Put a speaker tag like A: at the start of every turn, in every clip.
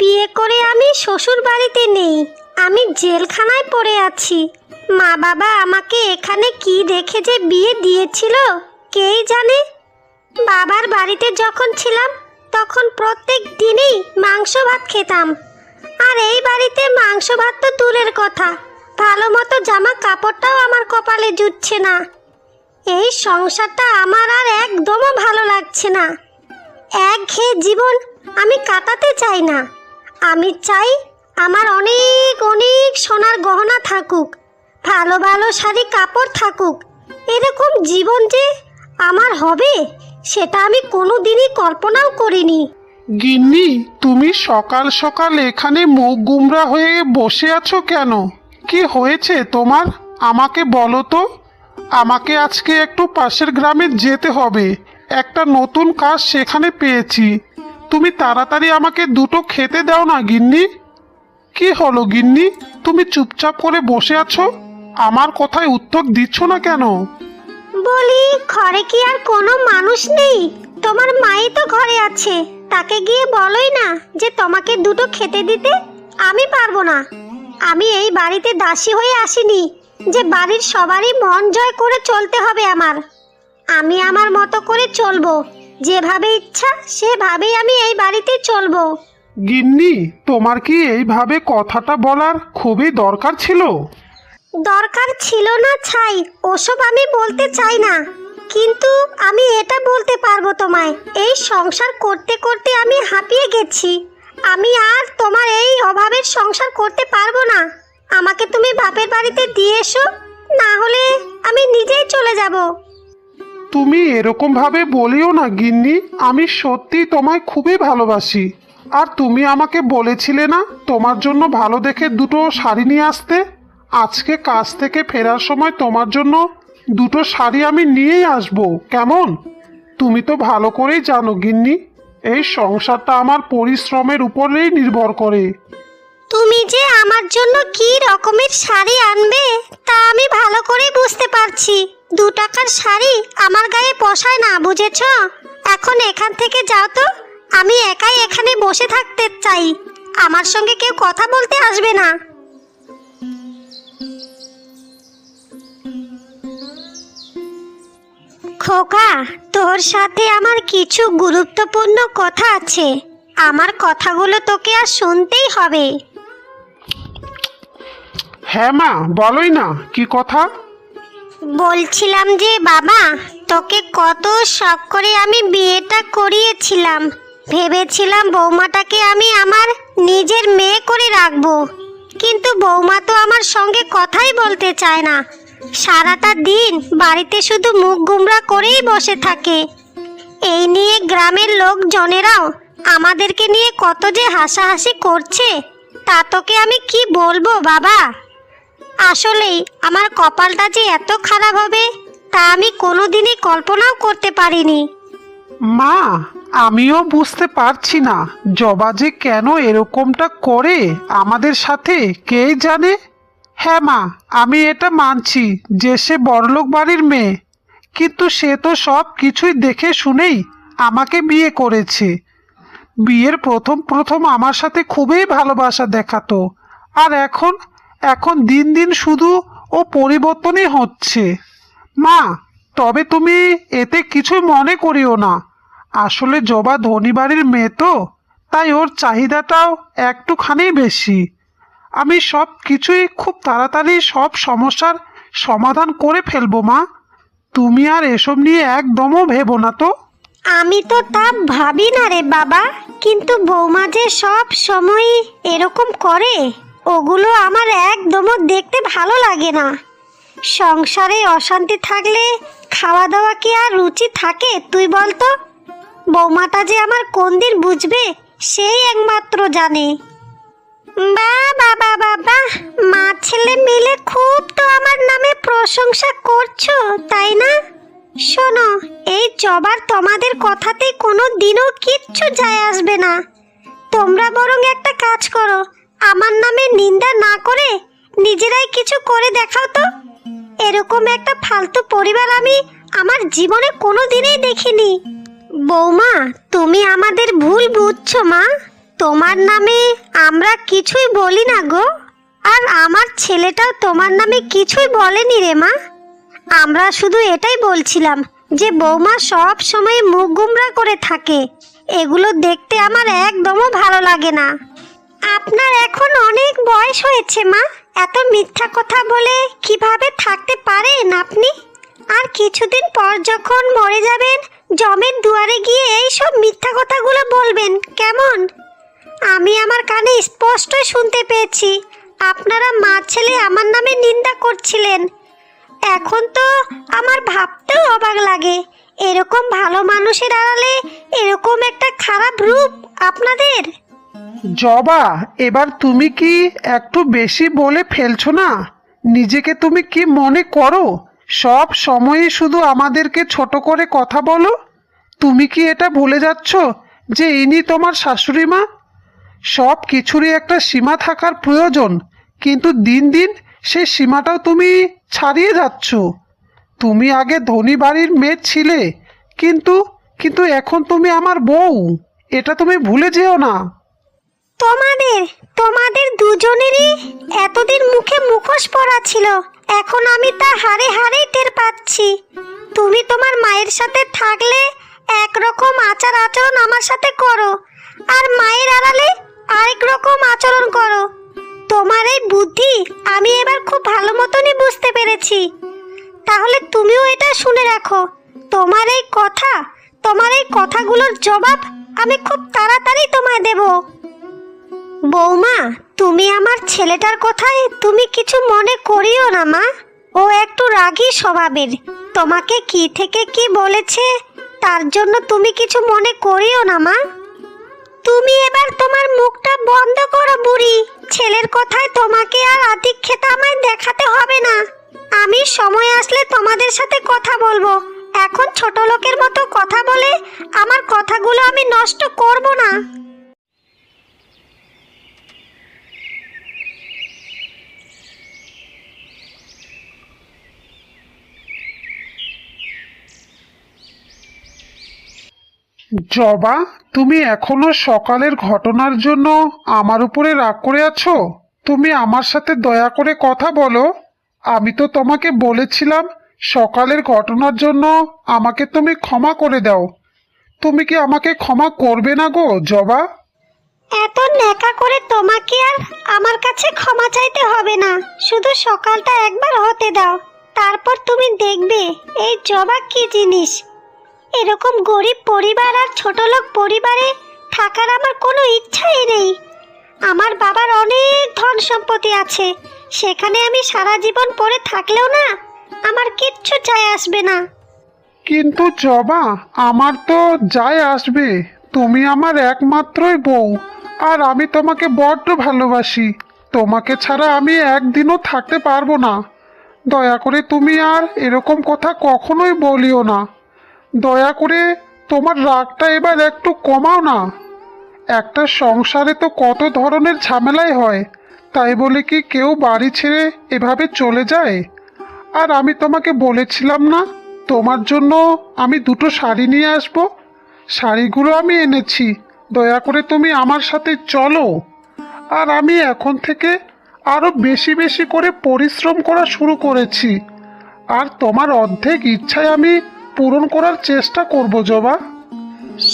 A: বিয়ে করে আমি শ্বশুর বাড়িতে নেই। আমি জেলখানায় পড়ে আছি। মা বাবা আমাকে এখানে কি দেখে যে বিয়ে দিয়েছিল, কেই জানে? বাবার বাড়িতে যখন ছিলাম, তখন প্রত্যেক দিনই মাংস ভাত খেতাম। আর এই বাড়িতে মাংস ভাত তো দূরের কথা। ভালো মতো জামা কাপড়টাও আমার কপালে জুটছে না। এই সংসারটা আমার আর একদমও ভালো লাগছে না। একঘেয়ে জীবন আমি কাটাতে চাই না। আমি চাই আমার অনেক অনেক সোনার গহনা থাকুক, ভালো ভালো শাড়ি কাপড় থাকুক। এরকম জীবন যে আমার হবে, সেটা আমি কোনো দিনই কল্পনাও করিনি।
B: গিন্নি, তুমি সকাল সকাল এখানে মুখ গুমরা হয়ে বসে আছো কেন? কি হয়েছে তোমার? আমাকে বলো তো। আমাকে আজকে একটু পাশের গ্রামে যেতে হবে। একটা নতুন কাজ সেখানে পেয়েছি। তুমি তাড়াতাড়ি আমাকে দুটো খেতে দাও না, গিন্নি। কি হলো, গিন্নি? তুমি চুপচাপ করে বসে আছো? আমার কথায় উত্তর দিচ্ছ না কেন?
A: বলি, ঘরে কি আর কোনো মানুষ নেই? তোমার মাই তো ঘরে আছে। তাকে গিয়ে বলোই না যে তোমাকে দুটো খেতে দিতে আমি পারব না। আমি এই বাড়িতে দাসী হয়ে আসিনি যে বাড়ির সবারই মন জয় করে চলতে হবে আমার। আমি আমার মতো করে চলবো। যেভাবে ইচ্ছা সেভাবেই আমি এই বাড়িতে চলবো।
B: গিন্নি তোমার কি এইভাবে কথাটা বলার খুবই দরকার ছিল?
A: দরকার ছিল না ছাই ওসব আমি বলতে চাই না। কিন্তু আমি এটা বলতে পারব তোমায় এই সংসার করতে করতে আমি হাঁপিয়ে গেছি। আমি আর তোমার এই অভাবের সংসার করতে পারব না। আমাকে তুমি বাপের বাড়িতে দিয়ে এসো না হলে আমি নিজেই চলে যাব।
B: তুমি এরকম ভাবে বলিও না, গিন্নি। আমি সত্যি তোমায় খুবই ভালোবাসি। আর তুমি আমাকে বলেছিলে না তোমার জন্য ভালো দেখে দুটো শাড়ি নিয়ে আসতে? আজকে কাজ থেকে ফেরার সময় তোমার জন্য দুটো শাড়ি আমি নিয়েই আসব। কেমন? তুমি তো ভালো করেই জানো, গিন্নি। এই সংসারটা আমার পরিশ্রমের উপরেই নির্ভর করে।
A: তুমি যে আমার জন্য কি রকমের শাড়ি আনবে, তা আমি ভালো করে বুঝতে পারছি। দু টাকার শাড়ি আমার গায়ে পোষায় না, বুঝেছ? এখন এখান থেকে যাও তো। আমি একাই এখানে বসে থাকতে চাই। আমার সঙ্গে কেউ কথা বলতে আসবে না। খোকা, তোর সাথে আমার কিছু গুরুত্বপূর্ণ কথা আছে। আমার কথাগুলো তোকে আর শুনতেই হবে।
B: হ্যাঁ মা, বলোই না। কি কথা?
A: বলছিলাম যে, বাবা, তোকে কত শখ করে আমি বিয়েটা করিয়েছিলাম। ভেবেছিলাম বৌমাটাকে আমি আমার নিজের মেয়ে করে রাখব। কিন্তু বৌমা তো আমার সঙ্গে কথাই বলতে চায় না। সারাটা দিন বাড়িতে শুধু মুখ গুমরা করেই বসে থাকে। এই নিয়ে গ্রামের লোকজনেরাও আমাদেরকে নিয়ে কত যে হাসাহাসি করছে, তা তোকে আমি কি বলব, বাবা? আসলেই আমার কপালটা যে এত খারাপ হবে, তা আমি কোনোদিনই কল্পনাও করতে পারিনি।
B: মা, আমিও বুঝতে পারছি না, জবা যে কেন এরকমটা করে আমাদের সাথে, কে জানে? হ্যাঁ মা, আমি এটা মানছি যে সে বড়লোক বাড়ির মেয়ে। কিন্তু সে তো সব কিছুই দেখে শুনেই আমাকে বিয়ে করেছে। বিয়ের প্রথম প্রথম আমার সাথে খুবই ভালোবাসা দেখাতো। আর এখন এখন দিন দিন শুধু ও পরিবর্তনই হচ্ছে। মা, তবে তুমি এতে কিছু মনে করিও না। আসলে জবা ধনী বাড়ির মেয়ে তো, তাই ওর চাহিদাটাও একটুখানি বেশি। আমি সব কিছুই খুব তাড়াতাড়ি সব সমস্যার সমাধান করে ফেলব, মা। তুমি আর এসব নিয়ে একদমও ভেবো না তো।
A: আমি তো তা ভাবি না রে বাবা, কিন্তু বৌমা যে সব সময় এরকম করে। ওগুলো আমার একদমও দেখতে ভালো লাগে না। সংসারে অশান্তি থাকলে খাওয়া দাওয়া কি আর রুচি থাকে, তুই বলতো বৌমাটা যে আমার কোন দিন বুঝবে, সেই একমাত্র জানে। বা বাবা বাবা মা ছেলে মিলে খুব তো আমার নামে প্রশংসা করছ, তাই না? শোনো, এই জবার তোমাদের কথাতে কোনো দিনও কিচ্ছু যায় আসবে না। তোমরা বরং একটা কাজ করো আমার নামে নিন্দা না করে নিজেরাই কিছু করে দেখাও তো। এরকম একটা ফালতু পরিবার আমি আমার জীবনে কোনো দিনেই দেখিনি। বৌমা, তুমি আমাদের ভুল বুঝছ মা। তোমার নামে আমরা কিছুই বলি না গো। আর আমার ছেলেটাও তোমার নামে কিছুই বলেনি রে মা। আমরা শুধু এটাই বলছিলাম যে বৌমা সব সময় মুখ গুমরা করে থাকে। এগুলো দেখতে আমার একদমও ভালো লাগে না। আপনার এখন অনেক বয়স হয়েছে, মা। এত মিথ্যা কথা বলে কীভাবে থাকতে পারেন আপনি? আর কিছুদিন পর যখন মরে যাবেন, জমের দুয়ারে গিয়ে এই সব মিথ্যা কথাগুলো বলবেন, কেমন? আমি আমার কানে স্পষ্টই শুনতে পেয়েছি, আপনারা মা ছেলে আমার নামে নিন্দা করছিলেন। এখন তো আমার ভাবতেও অবাক লাগে, এরকম ভালো মানুষের আড়ালে এরকম একটা খারাপ রূপ আপনাদের?
B: জবা, এবার তুমি কি একটু বেশি বলে ফেলছো না? নিজেকে তুমি কি মনে করো? সব সময়ে শুধু আমাদেরকে ছোট করে কথা বলো? তুমি কি এটা ভুলে যাচ্ছ যে ইনি তোমার শাশুড়ি মা? সব কিছুরই একটা সীমা থাকার প্রয়োজন, কিন্তু দিন দিন সেই সীমাটাও তুমি ছাড়িয়ে যাচ্ছ। তুমি আগে ধনী বাড়ির মেয়ে ছিলে, কিন্তু কিন্তু এখন তুমি আমার বউ। এটা তুমি ভুলে যেও না।
A: তোমাদের তোমাদের দুজনেরই এতদিন মুখে মুখোশ পরা ছিল, এখন আমি তা হারে হারেই টের পাচ্ছি। তুমি তোমার মায়ের সাথে থাকলে একরকম আচার আচরণ আমার সাথে করো, আর মায়ের আড়ালে আরেক রকম আচরণ করো। তোমার এই বুদ্ধি আমি এবার খুব ভালো মতনই বুঝতে পেরেছি। তাহলে তুমিও এটা শুনে রাখো, তোমার এই কথা, তোমার এই কথাগুলোর জবাব আমি খুব তাড়াতাড়ি তোমায় দেবো। বৌমা, তুমি আমার ছেলেটার কথায় তুমি কিছু মনে করিও না, মা। ও একটু রাগী স্বভাবের। তোমাকে কি থেকে কি বলেছে, তার জন্য তুমি কিছু মনে করিও না, মা। তুমি এবার তোমার মুখটা বন্ধ করো, বুড়ি। ছেলের কথায় তোমাকে আর আদিক্ষেতা আমায় দেখাতে হবে না। আমি সময় আসলে তোমাদের সাথে কথা বলব। এখন ছোট লোকের মতো কথা বলে আমার কথাগুলো আমি নষ্ট করব না।
B: জবা, তুমি এখনও সকালের ঘটনার জন্য আমার উপরে রাগ করে আছো? তুমি আমার সাথে দয়া করে কথা বলো। আমি তো তোমাকে বলেছিলাম সকালের ঘটনার জন্য আমাকে তুমি ক্ষমা করে দাও। তুমি কি আমাকে ক্ষমা করবে না গো, জবা?
A: এত ন্যাকা করে তোমাকে আর আমার কাছে ক্ষমা চাইতে হবে না। শুধু সকালটা একবার হতে দাও, তারপর তুমি দেখবে এই জবা কি জিনিস। এরকম গরিব পরিবার আর ছোটলোক পরিবারে থাকার আমার কোনো ইচ্ছাই নেই। আমার বাবার অনেক ধন সম্পত্তি আছে, সেখানে আমি সারা জীবন পড়ে থাকলেও না, আমার কিচ্ছু চাই আসবে না।
B: কিন্তু জবা, আমার তো যায় আসবে। তুমি আমার একমাত্রই বউ, আর আমি তোমাকে বড্ড ভালোবাসি। তোমাকে ছাড়া আমি একদিনও থাকতে পারব না। দয়া করে তুমি আর এরকম কথা কখনোই বলিও না। দয়া করে তোমার রাগটা এবার একটু কমাও না। একটা সংসারে তো কত ধরনের ঝামেলাই হয়, তাই বলে কি কেউ বাড়ি ছেড়ে এভাবে চলে যায়? আর আমি তোমাকে বলেছিলাম না, তোমার জন্য আমি দুটো শাড়ি নিয়ে আসব? শাড়িগুলো আমি এনেছি, দয়া করে তুমি আমার সাথে চলো। আর আমি এখন থেকে আরও বেশি বেশি করে পরিশ্রম করা শুরু করেছি। আর তোমার অর্ধেক ইচ্ছায় আমি পূরণ করার চেষ্টা করব, জবা।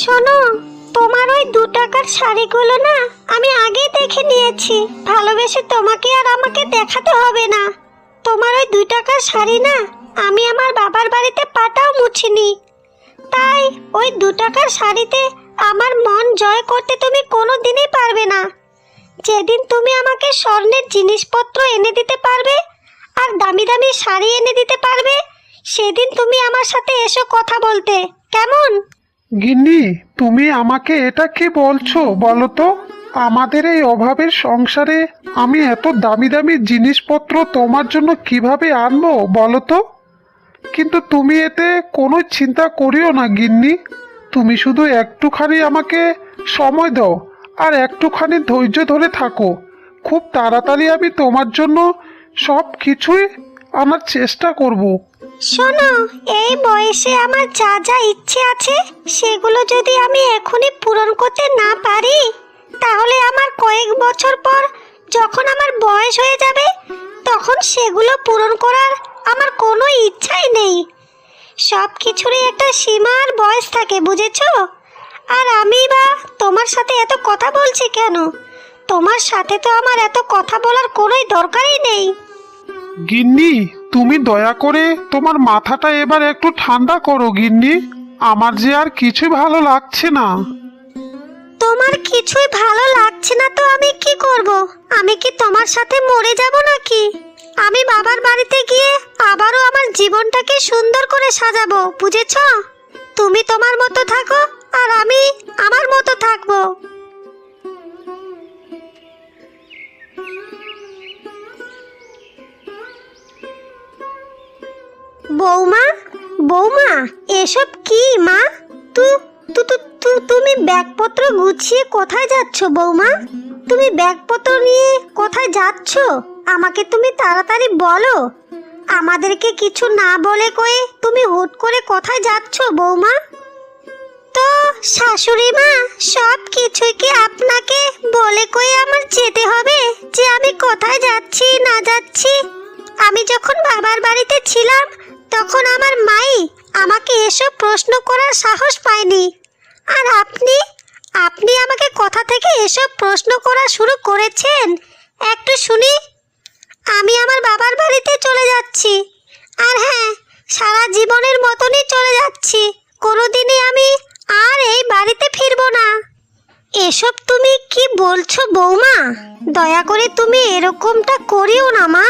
A: শোনো, তোমার ওই দু টাকার শাড়িগুলো না আমি আগেই দেখে নিয়েছি। ভালোবেসে তোমাকে আর আমাকে দেখাতে হবে না। তোমার ওই দু টাকার শাড়ি না আমি আমার বাবার বাড়িতে পাটাও মুছিনি। তাই ওই দু টাকার শাড়িতে আমার মন জয় করতে তুমি কোনো দিনই পারবে না। যেদিন তুমি আমাকে স্বর্ণের জিনিসপত্র এনে দিতে পারবে আর দামি দামি শাড়ি এনে দিতে পারবে সেদিন তুমি আমার সাথে এসো কথা বলতে। কেমন?
B: গিন্নি, তুমি আমাকে এটা কি বলছো বলো তো? আমাদের এই অভাবের সংসারে আমি এত দামি দামি জিনিসপত্র তোমার জন্য কীভাবে আনব বলো তো? কিন্তু তুমি এতে কোনো চিন্তা করিও না গিন্নি। তুমি শুধু একটুখানি আমাকে সময় দাও আর একটুখানি ধৈর্য ধরে থাকো। খুব তাড়াতাড়ি আমি তোমার জন্য সব কিছুই আনার চেষ্টা করব।
A: শোনো, এই বয়সে আমার যা যা ইচ্ছে আছে, সেগুলো যদি আমি এখনই পূরণ করতে না পারি, তাহলে আমার কয়েক বছর পর যখন আমার বয়স হয়ে যাবে, তখন সেগুলো পূরণ করার আমার কোনো ইচ্ছাই নেই। সব কিছুরই একটা সীমা আর বয়স থাকে, বুঝেছ? আর আমি বা তোমার সাথে এত কথা বলছি কেন? তোমার সাথে তো আমার এত কথা বলার কোনোই দরকারই নেই।
B: গিন্নি, তুমি দয়া করে তোমার মাথাটা এবার একটু ঠান্ডা করো গিন্নি। আমার যে আর কিছু ভালো লাগছে না।
A: তোমার কিছুই ভালো লাগছে না তো আমি কি করব? আমি কি তোমার সাথে মরে যাব নাকি? আমি বাবার বাড়িতে গিয়ে আবারও আমার জীবনটাকে সুন্দর করে সাজাবো, বুঝেছ? তুমি তোমার মতো থাকো আর আমি আমার মতো থাকব। বৌমা? বৌমা, এসব কি মা? তু তু তু তুমি ব্যাগপত্র গুছিয়ে কোথায় যাচ্ছ বৌমা? তুমি ব্যাগপত্র নিয়ে কোথায় যাচ্ছ? আমাকে তুমি তাড়াতাড়ি বলো। আমাদেরকে কিছু না বলে কয়ে তুমি হুট করে কোথায় যাচ্ছ বৌমা? তো, শাশুড়ি মা, সব কিছুই কি আপনাকে বলে কয়ে আমার যেতে হবে? যে আমি কোথায় যাচ্ছি, না যাচ্ছি? আমি যখন বাবার বাড়িতে ছিলাম তখন আমার মাই আমাকে এসব প্রশ্ন করার সাহস পায়নি। আর আপনি? আপনি আমাকে কথা থেকে এসব প্রশ্ন করা শুরু করেছেন? একটু শুনি। আমি আমার বাবার বাড়িতে চলে যাচ্ছি। আর হ্যাঁ সারা জীবনের মতনই চলে যাচ্ছি। কোনোদিনই আমি আর এই বাড়িতে ফিরবো না। এসব তুমি কি বলছো বৌমা? দয়া করে তুমি এরকমটা করিও না, মা।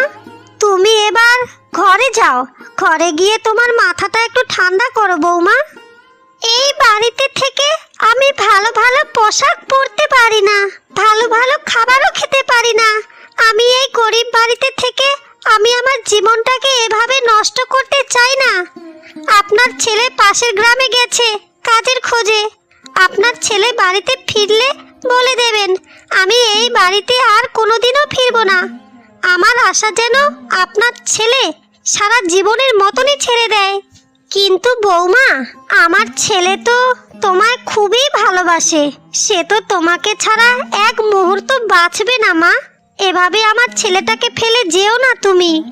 A: তুমি এবার ঘরে যাও। ঘরে গিয়ে তোমার মাথাটা একটু ঠান্ডা করো, বৌমা। এই বাড়িতে থেকে আমি ভালো ভালো পোশাক পরতে পারি না, ভালো ভালো খাবারও খেতে পারি না। আমি এই গরিব বাড়িতে থেকে আমি আমার জীবনটাকে এভাবে নষ্ট করতে চাই না। আপনার ছেলে পাশের গ্রামে গেছে কাজের খোঁজে। আপনার ছেলে বাড়িতে ফিরলে বলে দেবেন, আমি এই বাড়িতে আর কোনোদিনও ফিরবো না। আমার আশা যেন আপনার ছেলে সারা জীবনের মতনই ছেড়ে দেয়। কিন্তু বৌমা, আমার ছেলে তো তোমায় খুবই ভালোবাসে। সে তো তোমাকে ছাড়া এক মুহূর্ত বাঁচবে না, মা। এভাবে আমার ছেলেটাকে ফেলে যেও না তুমি।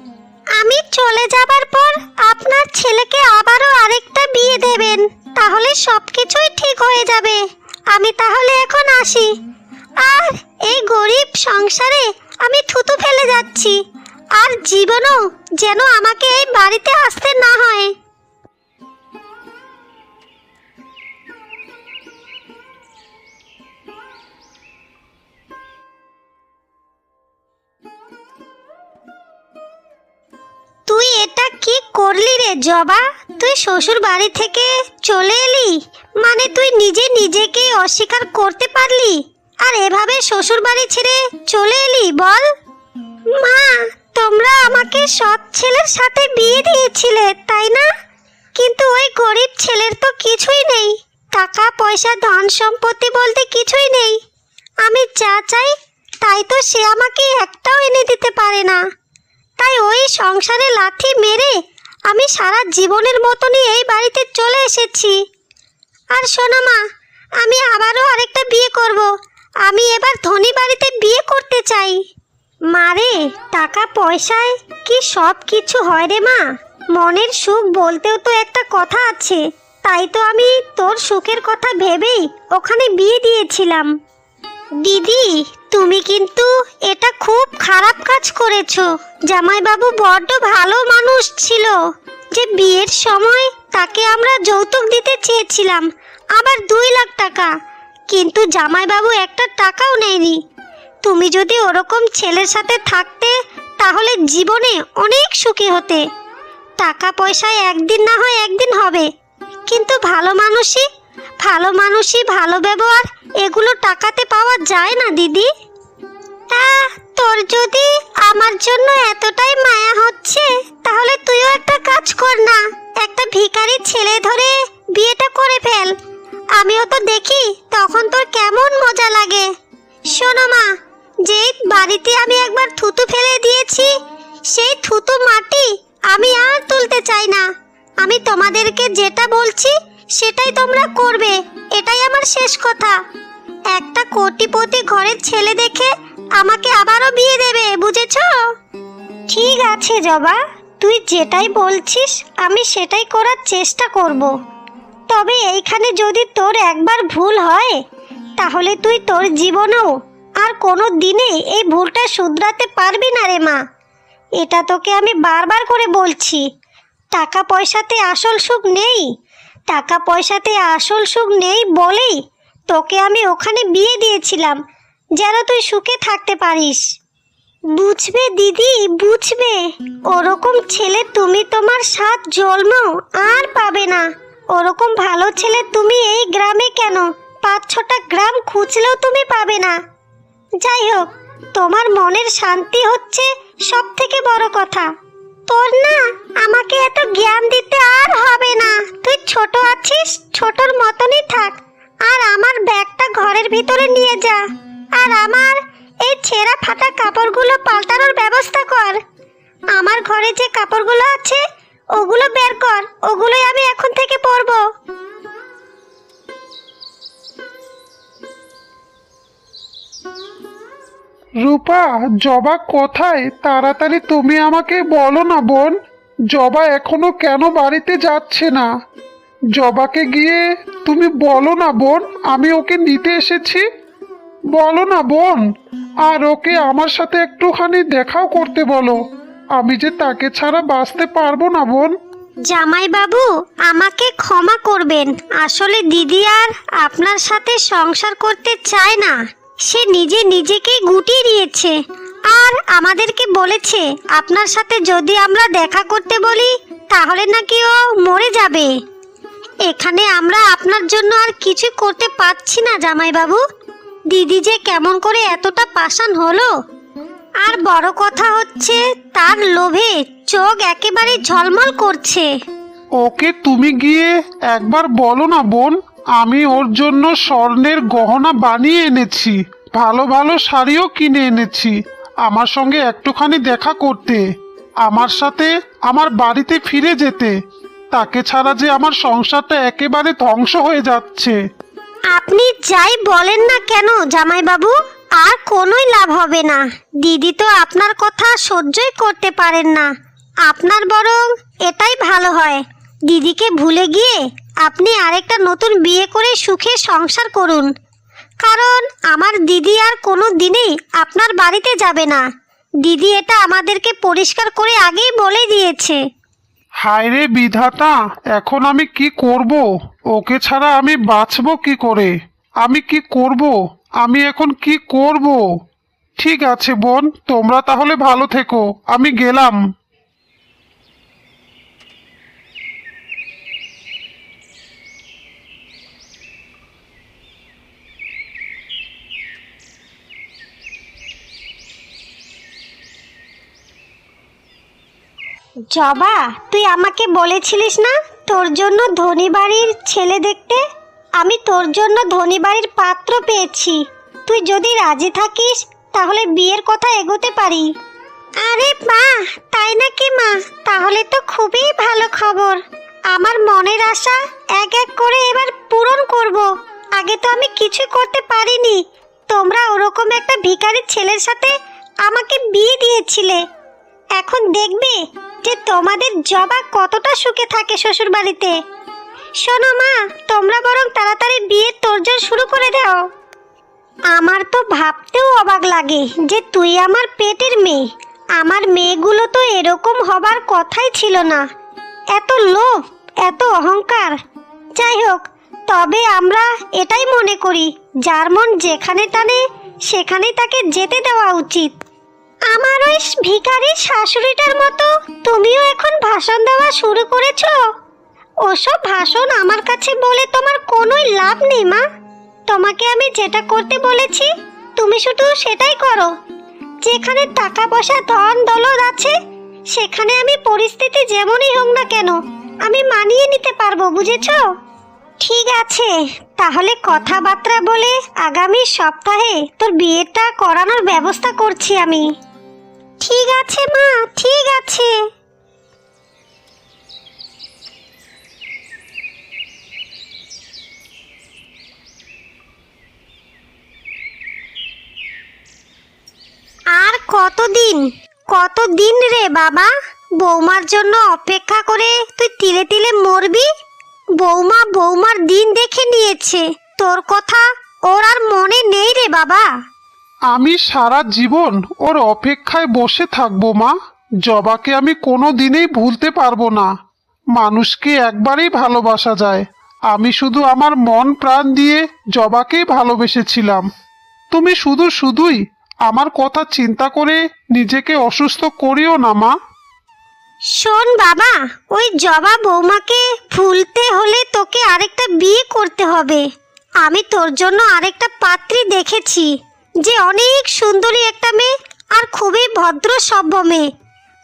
A: আমি চলে যাবার পর আপনার ছেলেকে আবারও আরেকটা বিয়ে দেবেন। তাহলে সব কিছুই ঠিক হয়ে যাবে। আমি তাহলে এখন আসি। আর এই গরিব সংসারে আমি থুতু ফেলে যাচ্ছি। আর জীবনও যেন আমাকে এই বাড়িতে আসতে না হয়। তুই এটা কি করলি রে, জবা? তুই শ্বশুর বাড়ি থেকে চলে এলি? মানে তুই নিজে নিজেকে অস্বীকার করতে পারলি? আর এভাবে শ্বশুর বাড়ি ছেড়ে চলে এলি, বল? মা তোমরা আমাকে সৎ ছেলের সাথে বিয়ে দিয়েছিলে, তাই না? কিন্তু ওই গরিব ছেলের তো কিছুই নেই। টাকা, পয়সা, ধন সম্পত্তি বলতে কিছুই নেই। আমি যা চাই, তাই তো সে আমাকে একটাও এনে দিতে পারে না। তাই ওই সংসারে লাথি মেরে আমি সারা জীবনের মতনই এই বাড়িতে চলে এসেছি। আর শোনো মা, আমি আবারও আরেকটা বিয়ে করব। আমি এবার ধনী বাড়িতে বিয়ে করতে চাই। মারে টাকা, পয়সায় কি সব কিছু হয় রে মা? মনের সুখ বলতেও তো একটা কথা আছে। তাই তো আমি তোর সুখের কথা ভেবেই ওখানে বিয়ে দিয়েছিলাম। দিদি, তুমি কিন্তু এটা খুব খারাপ কাজ করেছ। জামাইবাবু বড্ড ভালো মানুষ ছিল। যে বিয়ের সময় তাকে আমরা যৌতুক দিতে চেয়েছিলাম, আবার দুই লাখ টাকা। কিন্তু জামাইবাবু একটা টাকাও নেয়নি। তুমি যদি ওরকম ছেলের সাথে থাকতে, তাহলে জীবনে অনেক সুখী হতে। টাকা পয়সায় একদিন না হয় একদিন হবে। কিন্তু ভালো মানুষই ভালো মানুষই ভালো ব্যবহার, এগুলো টাকাতে পাওয়া যায় না, দিদি। তোর যদি আমার জন্য এতটাই মায়া হচ্ছে, তাহলে তুইও একটা কাজ কর না। একটা ভিখারি ছেলে ধরে বিয়েটা করে ফেল। আমিও তো দেখি তখন তোর কেমন মজা লাগে। শোনো মা যেই বাড়িতে আমি একবার থুতু ফেলে দিয়েছি, সেই থুতু মাটি আমি আর তুলতে চাই না। আমি তোমাদেরকে যেটা বলছি, সেটাই তোমরা করবে। এটাই আমার শেষ কথা। একটা কোটিপতি ঘরের ছেলে দেখে আমাকে আবারও বিয়ে দেবে, বুঝেছ? ঠিক আছে, জবা। তুই যেটাই বলছিস, আমি সেটাই করার চেষ্টা করব। তবে এইখানে যদি তোর একবার ভুল হয়, তাহলে তুই তোর জীবনেও আর কোনো দিনে এই ভুলটা শুধরাতে পারবি না রে মা। এটা তোকে আমি বারবার করে বলছি। টাকা পয়সাতে আসল সুখ নেই। টাকা পয়সাতে আসল সুখ নেই বলেই তোকে আমি ওখানে বিয়ে দিয়েছিলাম, যেন তুই সুখে থাকতে পারিস। বুঝবে দিদি, বুঝবে। ওরকম ছেলে তুমি তোমার সাত জন্মও আর পাবে না। ওরকম ভালো ছেলে তুমি এই গ্রামে কেন? পাঁচ ছটা গ্রাম খুঁজলেও তুমি পাবে না। যাই হোক তোমার মনের শান্তি হচ্ছে সব থেকে বড় কথা। তোর না আমাকে এত জ্ঞান দিতে
B: জবা কোথায়? তাড়াতাড়ি তুমি আমাকে বলো না, বোন। জবা এখনও কেন বাড়িতে যাচ্ছে না? জবাকে গিয়ে তুমি বলো না, বোন, আমি ওকে নিতে এসেছি। বলো না, বোন, আর ওকে আমার সাথে একটুখানি দেখাও করতে বলো। আমি যে তাকে ছাড়া বাঁচতে পারব না, বোন।
A: জামাই বাবু আমাকে ক্ষমা করবেন। আসলে দিদি আর আপনার সাথে সংসার করতে চায় না। সে নিজে নিজেকেই গুটিয়ে দিয়েছে। আর আমাদেরকে বলেছে? আপনার সাথে যদি আমরা দেখা করতে বলি, তাহলে নাকি ও মরে যাবে। এখানে আমরা আপনার জন্য আর কিছু করতে পারছি না জামাই বাবু দিদি যে কেমন করে এতটা পাষাণ হলো। আর বড় কথা হচ্ছে, তার লোভে চোখ একেবারে ঝলমল করছে।
B: ওকে তুমি গিয়ে একবার বলো না, বোন। আমি ওর জন্য স্বর্ণের গহনা বানিয়ে এনেছি, ভালো ভালো শাড়িও কিনে এনেছি। আমার সঙ্গে একটুখানি দেখা করতে, আমার সাথে আমার বাড়িতে ফিরে যেতে। তাকে ছাড়া যে আমার সংসারটা একেবারে ধ্বংস হয়ে যাচ্ছে।
A: আপনি যাই বলেন না কেন, জামাইবাবু, আর কোনোই লাভ হবে না। দিদি তো আপনার কথা সহ্যই করতে পারেন না। আপনার বরং এটাই ভালো হয়। দিদিকে ভুলে গিয়ে আপনি আরেকটা নতুন বিয়ে করে সুখে সংসার করুন। কারণ আমার দিদি আর কোনো দিনেই আপনার বাড়িতে যাবে না। দিদি এটা আমাদেরকে পরিষ্কার করে আগেই বলে দিয়েছে।
B: হায় রে বিধাতা, এখন আমি কি করব? ওকে ছাড়া আমি বাঁচবো কি করে? আমি কি করব? আমি এখন কি করব? ঠিক আছে বোন, তোমরা তাহলে ভালো থেকো, আমি গেলাম।
A: জবা, তুই আমাকে বলেছিলিস না তোর জন্য ধনী বাড়ির ছেলে দেখতে? আমি তোর জন্য ধনী বাড়ির পাত্র পেয়েছি। তুই যদি রাজি থাকিস, তাহলে বিয়ের কথা এগোতে পারি। আরে মা তাই নাকি মা? তাহলে তো খুবই ভালো খবর। আমার মনের আশা এক এক করে এবার পূরণ করব। আগে তো আমি কিছু করতে পারিনি। তোমরা ওরকম একটা ভিখারির ছেলের সাথে আমাকে বিয়ে দিয়েছিলে। এখন দেখবে যে তোমাদের জবা কতটা সুখে থাকে শ্বশুর বাড়িতে শোনো মা, তোমরা বরং তাড়াতাড়ি বিয়ের তোড়জোড় শুরু করে দাও। আমার তো ভাবতেও অবাক লাগে যে তুই আমার পেটের মেয়ে। আমার মেয়েগুলো তো এরকম হবার কথাই ছিল না। এত লোভ, এত অহংকার। যাই হোক, তবে আমরা এটাই মনে করি, যার মন যেখানে টানে, সেখানেই তাকে যেতে দেওয়া উচিত। আমার ওই ভিখারি শাশুড়িটার মতো তুমিও এখন ভাষণ দেওয়া শুরু করেছ? ওসব ভাষণ আমার কাছে বলে তোমার কোনোই লাভ নেই, মা। তোমাকে আমি যেটা করতে বলেছি, তুমি শুধু সেটাই করো। যেখানে টাকা পয়সা ধন, দৌলত আছে, সেখানে আমি পরিস্থিতি যেমনই হোক না কেন, আমি মানিয়ে নিতে পারব, বুঝেছ? ঠিক আছে, তাহলে কথাবার্তা বলে আগামী সপ্তাহে তোর বিয়েটা করানোর ব্যবস্থা করছি আমি। ঠিক আছে, মা, ঠিক আছে। আর কতদিন? কতদিন রে বাবা? বৌমার জন্য অপেক্ষা করে তুই তিলে তিলে মরবি? বৌমা বৌমার দিন দেখে নিয়েছে। তোর কথা ওর আর মনে নেই রে বাবা।
B: আমি সারা জীবন ওর অপেক্ষায় বসে থাকব, মা। জবাকে আমি কোনো দিনেই ভুলতে পারব না। মানুষকে একবারেই ভালোবাসা যায়। আমি শুধু আমার মন প্রাণ দিয়ে জবাকেই ভালোবেসেছিলাম। তুমি শুধু শুধুই আমার কথা চিন্তা করে নিজেকে অসুস্থ করিও না, মা।
A: শোন বাবা, ওই জবা বৌমাকে ভুলতে হলে তোকে আরেকটা বিয়ে করতে হবে। আমি তোর জন্য আরেকটা পাত্রী দেখেছি। যে অনেক সুন্দরী একটা মেয়ে আর খুবই ভদ্র সভ্য মেয়ে।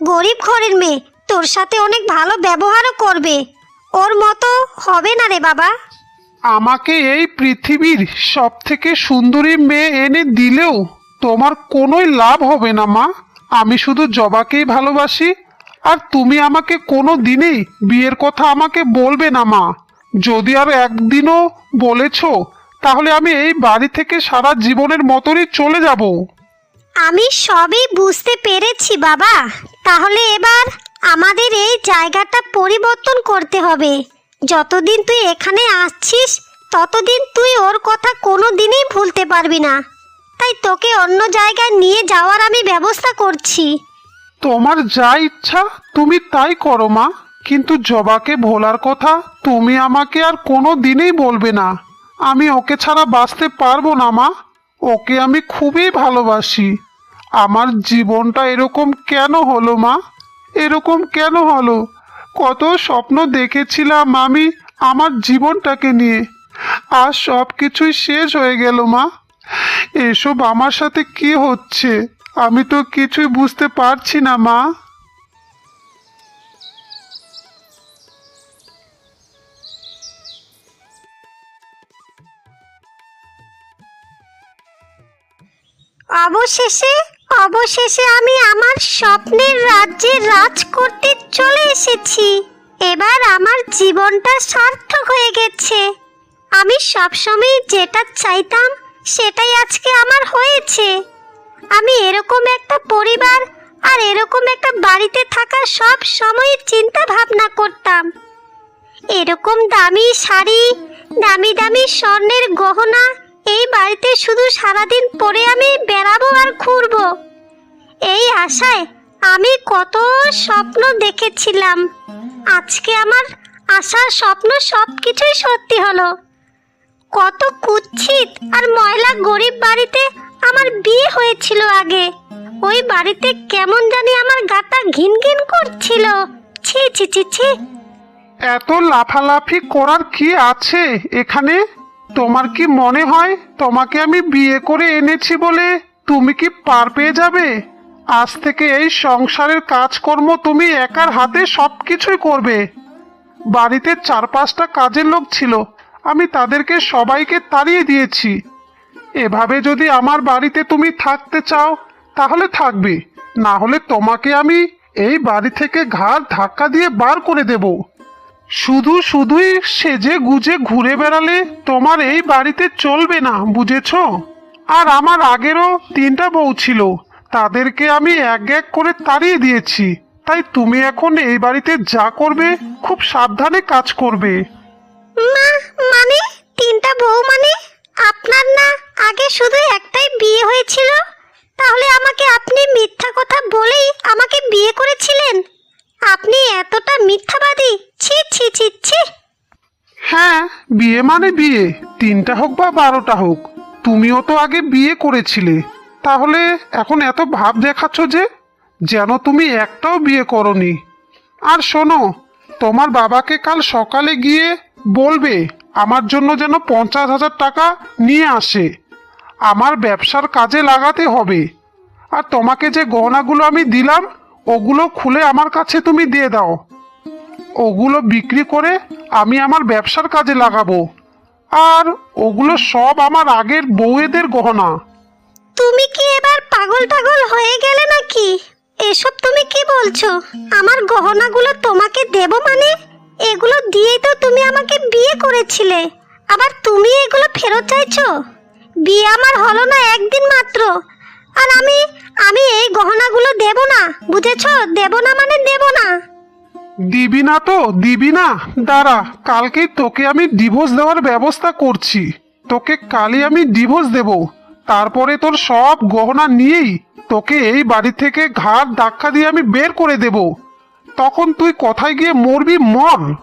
A: গরিব ঘরের মেয়ে, তোর সাথে অনেক ভালো ব্যবহারও করবে। ওর মতো হবে না রে বাবা।
B: আমাকে এই পৃথিবীর সব থেকে সুন্দরী মেয়ে এনে দিলেও তোমার কোনোই লাভ হবে না, মা। আমি শুধু জবাকেই ভালোবাসি, আর তুমি আমাকে কোনো দিনেই বিয়ের কথা আমাকে বলবে না, মা। যদি আর একদিনও বলেছ তাহলে আমি এই বাড়ি থেকে সারা জীবনের মতনই চলে যাব।
A: আমি সবই বুঝতে পেরেছি বাবা। তাহলে এবার আমাদের এই জায়গাটা পরিবর্তন করতে হবে। যতদিন তুই এখানে আসছিস ততদিন তুই ওর কথা কোনো দিনই ভুলতে পারবি না। তাই তোকে অন্য জায়গায় নিয়ে যাওয়ার আমি ব্যবস্থা করছি।
B: তোমার যা ইচ্ছা তুমি তাই করো মা। কিন্তু জবাকে ভোলার কথা তুমি আমাকে আর কোনো দিনেই বলবে না। আমি ওকে ছাড়া বাঁচতে পারব না, মা। ওকে আমি খুবই ভালোবাসি। আমার জীবনটা এরকম কেন হলো, মা? এরকম কেন হলো? কত স্বপ্ন দেখেছিলাম আমি আমার জীবনটাকে নিয়ে। আর সব কিছুই শেষ হয়ে গেল, মা। এসব আমার সাথে কি হচ্ছে? আমি তো কিছুই বুঝতে পারছি না, মা।
A: অবশেষে অবশেষে আমি আমার স্বপ্নের রাজ্যে রাজ করতে চলে এসেছি। এবার আমার জীবনটা সার্থক হয়ে গেছে। আমি সবসময় যেটা চাইতাম, সেটাই আজকে আমার হয়েছে। আমি এরকম একটা পরিবার আর এরকম একটা বাড়িতে থাকা সব সময় চিন্তা ভাবনা করতাম। এরকম দামি শাড়ি, দামি দামি স্বর্ণের গহনা এই বাড়িতে শুধু সারাদিন পরে আমি বেড়াবো আর ঘুরবো। এই আশায় আমি কত স্বপ্ন দেখেছিলাম। আজকে আমার আশার স্বপ্ন সব কিছুই সত্যি হলো। কত কুৎসিত আর ময়লা গরিব বাড়িতে আমার বিয়ে হয়েছিল আগে। ওই বাড়িতে কেমন জানি আমার গাটা ঘিন ঘিন করছিল। ছি ছি ছি ছি।
B: এত লাফালাফি করার কি আছে এখানে? তোমার কি মনে হয় তোমাকে আমি বিয়ে করে এনেছি বলে তুমি কি পার পেয়ে যাবে? আজ থেকে এই সংসারের কাজকর্ম তুমি একার হাতে সব কিছুই করবে। বাড়িতে চার পাঁচটা কাজের লোক ছিল, আমি তাদেরকে সবাইকে তাড়িয়ে দিয়েছি। এভাবে যদি আমার বাড়িতে তুমি থাকতে চাও, তাহলে থাকবে। না হলে তোমাকে আমি এই বাড়ি থেকে ঘাড় ধাক্কা দিয়ে বার করে দেব। শুধু শুধুই সেজে গুজে ঘুরে বেড়ালে তোমার এই বাড়িতে চলবে না, বুঝেছ? আর আমার আগেরও তিনটা বউ ছিল, তাদেরকে আমি এক এক করে তাড়িয়ে দিয়েছি। তাই তুমি এখন এই বাড়িতে যা করবে, খুব সাবধানে কাজ করবে।
A: মা মানে? তিনটা বউ মানে? আপনার না আগে শুধু একটাই বিয়ে হয়েছিল? তাহলে আমাকে আপনি মিথ্যা কথা বলেই আমাকে বিয়ে করেছিলেন? আপনি এতটা মিথ্যাবাদী। ছি ছি ছি ছি।
B: হ্যাঁ। বিয়ে মানে বিয়ে। তিনটা হোক বা বারোটা হোক। তুমিও তো আগে বিয়ে করেছিলে। তাহলে এখন এত ভাব দেখাচ্ছ যে যেন তুমি একটাও বিয়ে করনি। আর শোনো তোমার বাবাকে কাল সকালে গিয়ে বলবে আমার জন্য যেন পঞ্চাশ হাজার টাকা নিয়ে আসে। আমার ব্যবসার কাজে লাগাতে হবে। আর তোমাকে যে গহনাগুলো আমি দিলাম ওগুলো খুলে আমার কাছে তুমি দিয়ে দাও। ওগুলো বিক্রি করে আমি আমার ব্যবসার কাজে লাগাবো। আর ওগুলো সব আমার আগের বউয়েদের গহনা।
A: তুমি কি এবার পাগল টাগল হয়ে গেলে নাকি? এসব তুমি কি বলছো? আমার গহনাগুলো তোমাকে দেব মানে? এগুলো দিয়েই তো তুমি আমাকে বিয়ে করেছিলে। আবার তুমি এগুলো ফেরত চাইছো? বিয়ে আমার হলো না একদিন মাত্র। আর আমি আমি এই গহনাগুলো দেব না, বুঝেছ? দেব না মানে দেব না।
B: দিবি না তো, দিবি না। দাঁড়া কালকে তোকে আমি ডিভোর্স দেওয়ার ব্যবস্থা করছি। তোকে কালই আমি ডিভোর্স দেব। তারপরে তোর সব গহনা নিয়েই তোকে এই বাড়ি থেকে ঘাট ধাক্কা দিয়ে আমি বের করে দেব। তখন তুই কোথায় গিয়ে মরবি, মর।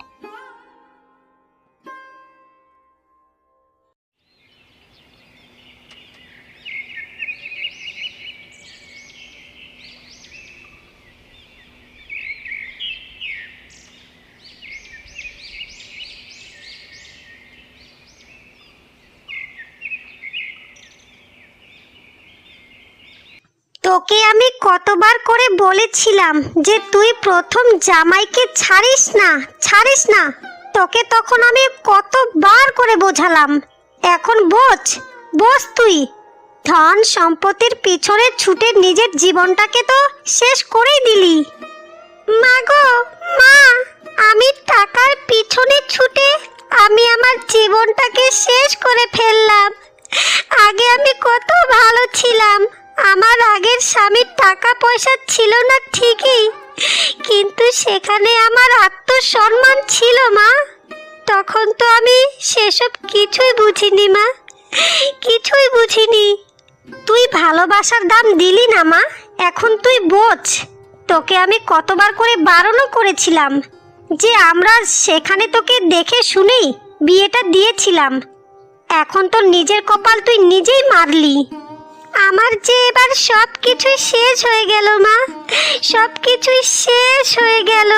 A: তোকে আমি কতবার করে বলেছিলাম যে তুই প্রথম জামাইকে ছাড়িস না ছাড়িস না। তোকে তখন আমি কতবার করে বোঝালাম। এখন বোঝ বোঝ তুই। ধন সম্পত্তির পিছনে ছুটে নিজের জীবনটাকে তো শেষ করেই দিলি। মা গো, মা, আমি টাকার পিছনে ছুটে আমি আমার জীবনটাকে শেষ করে ফেললাম। আগে আমি কত ভালো ছিলাম আমার আগের স্বামীর টাকা পয়সা ছিল না ঠিকই, কিন্তু সেখানে আমার আত্মসম্মান ছিল, মা। তখন তো আমি সেসব কিছুই বুঝিনি, মা। কিছুই বুঝিনি। তুই ভালোবাসার দাম দিলি না, মা। এখন তুই বোঝ। তোকে আমি কতবার করে বারণও করেছিলাম যে আমরা সেখানে তোকে দেখে শুনেই বিয়েটা দিয়েছিলাম। এখন তো নিজের কপাল তুই নিজেই মারলি। আমার যে এবার সব কিছুই শেষ হয়ে গেল মা। সব কিছুই শেষ হয়ে গেল।